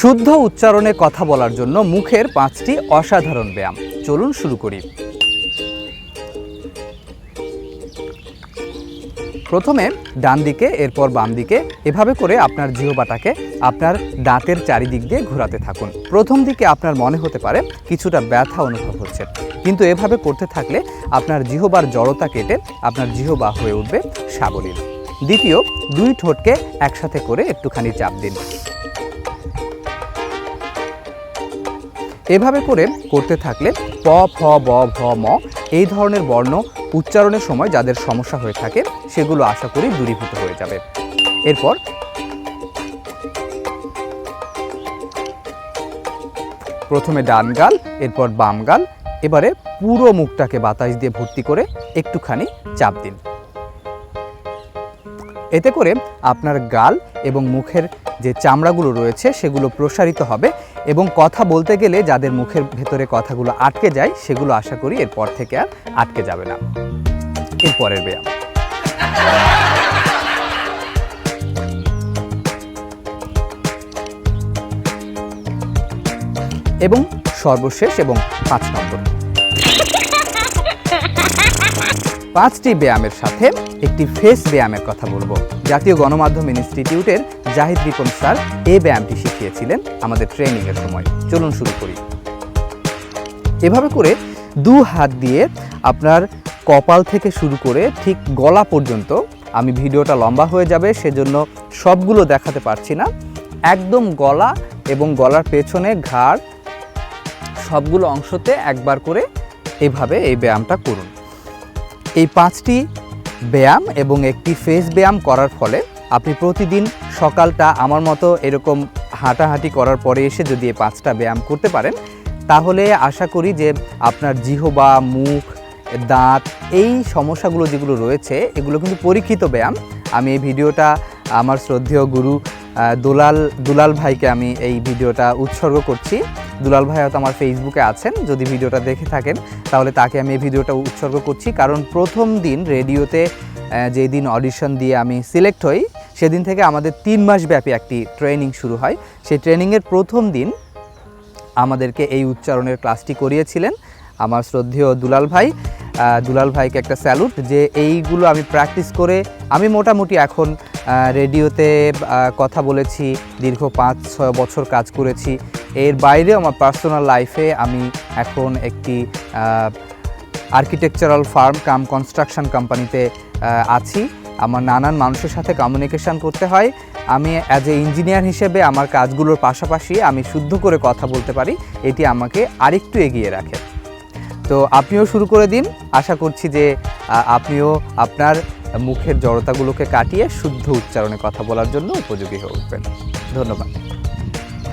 শুদ্ধ উচ্চারণে কথা বলার জন্য মুখের পাঁচটি অসাধারণ ব্যায়াম। চলুন শুরু করি। প্রথমে ডান দিকে, এরপর বাম দিকে, এভাবে করে আপনার জিহবাটাকে আপনার দাঁতের চারিদিক দিয়ে ঘোরাতে থাকুন। প্রথম দিকে আপনার মনে হতে পারে কিছুটা ব্যথা অনুভব হচ্ছে, কিন্তু এভাবে করতে থাকলে আপনার জিহবার জড়তা কেটে আপনার জিহবা হয়ে উঠবে সাবলীল। দ্বিতীয়, দুই ঠোঁটকে একসাথে করে একটুখানি চাপ দিন। এভাবে করে করতে থাকলে প, ফ, ব, ভ, ম এই ধরনের বর্ণ উচ্চারণের সময় যাদের সমস্যা হয়ে থাকে সেগুলো আশা করি দূরীভূত হয়ে যাবে। এরপর প্রথমে ডান গাল, এরপর বাম গাল, এবারে পুরো মুখটাকে বাতাস দিয়ে ভর্তি করে একটুখানি চাপ দিন। এতে করে আপনার গাল এবং মুখের যে চামড়াগুলো রয়েছে সেগুলো প্রসারিত হবে এবং কথা বলতে গেলে যাদের মুখের ভেতরে কথাগুলো আটকে যায়, সেগুলো আশা করি এরপর থেকে আর আটকে যাবে না। এরপরের ব্যায়াম। এবং সর্বশেষ এবং পাঁচ নম্বর। পাঁচটি ব্যায়ামের সাথে একটি ফেস ব্যায়ামের কথা বলব। জাতীয় গণমাধ্যম ইনস্টিটিউটের জাহিদ রিপন স্যার এই ব্যায়ামটি শিখিয়েছিলেন আমাদের ট্রেনিংয়ের সময়। চলুন শুরু করি। এভাবে করে দু হাত দিয়ে আপনার কপাল থেকে শুরু করে ঠিক গলা পর্যন্ত আমি ভিডিওটা লম্বা হয়ে যাবে, সেজন্য সবগুলো দেখাতে পারছি না। একদম গলা এবং গলার পেছনে ঘাড় সবগুলো অংশতে একবার করে এভাবে এই ব্যায়ামটা করুন। এই পাঁচটি ব্যায়াম এবং একটি ফেস ব্যায়াম করার ফলে আপনি প্রতিদিন সকালটা আমার মতো এরকম হাঁটাহাঁটি করার পরে এসে যদি এই পাঁচটা ব্যায়াম করতে পারেন, তাহলে আশা করি যে আপনার জিহবা, মুখ, দাঁত এই সমস্যাগুলো যেগুলো রয়েছে, এগুলো কিন্তু পরীক্ষিত ব্যায়াম। আমি এই ভিডিওটা আমার শ্রদ্ধেয় গুরু দুলাল দুলাল ভাইকে আমি এই ভিডিওটা উৎসর্গ করছি। দুলাল ভাই হয়তো আমার ফেসবুকে আছেন, যদি ভিডিওটা দেখে থাকেন, তাহলে তাকে আমি এই ভিডিওটা উৎসর্গ করছি। কারণ প্রথম দিন রেডিওতে যেই দিন অডিশন দিয়ে আমি সিলেক্ট হই, সেদিন থেকে আমাদের তিন মাস ব্যাপী একটি ট্রেনিং শুরু হয়। সেই ট্রেনিংয়ের প্রথম দিন আমাদেরকে এই উচ্চারণের ক্লাসটি করিয়েছিলেন আমার শ্রদ্ধেয় দুলাল ভাই। দুলাল ভাইকে একটা স্যালুট, যে এইগুলো আমি প্র্যাকটিস করে আমি মোটামুটি এখন রেডিওতে কথা বলেছি, দীর্ঘ পাঁচ, ছয় বছর কাজ করেছি। এর বাইরেও আমার পার্সোনাল লাইফে আমি এখন একটি আর্কিটেকচারাল ফার্ম কাম কনস্ট্রাকশন কোম্পানিতে আছি। আমার নানান মানুষের সাথে কমিউনিকেশন করতে হয়। আমি অ্যাজ এ ইঞ্জিনিয়ার হিসেবে আমার কাজগুলোর পাশাপাশি আমি শুদ্ধ করে কথা বলতে পারি। এটি আমাকে আরেকটু এগিয়ে রাখে। তো আপনিও শুরু করে দিন। আশা করছি যে আপনিও আপনার মুখের জড়তাগুলোকে কাটিয়ে শুদ্ধ উচ্চারণে কথা বলার জন্য উপযোগী হয়ে উঠবেন। ধন্যবাদ।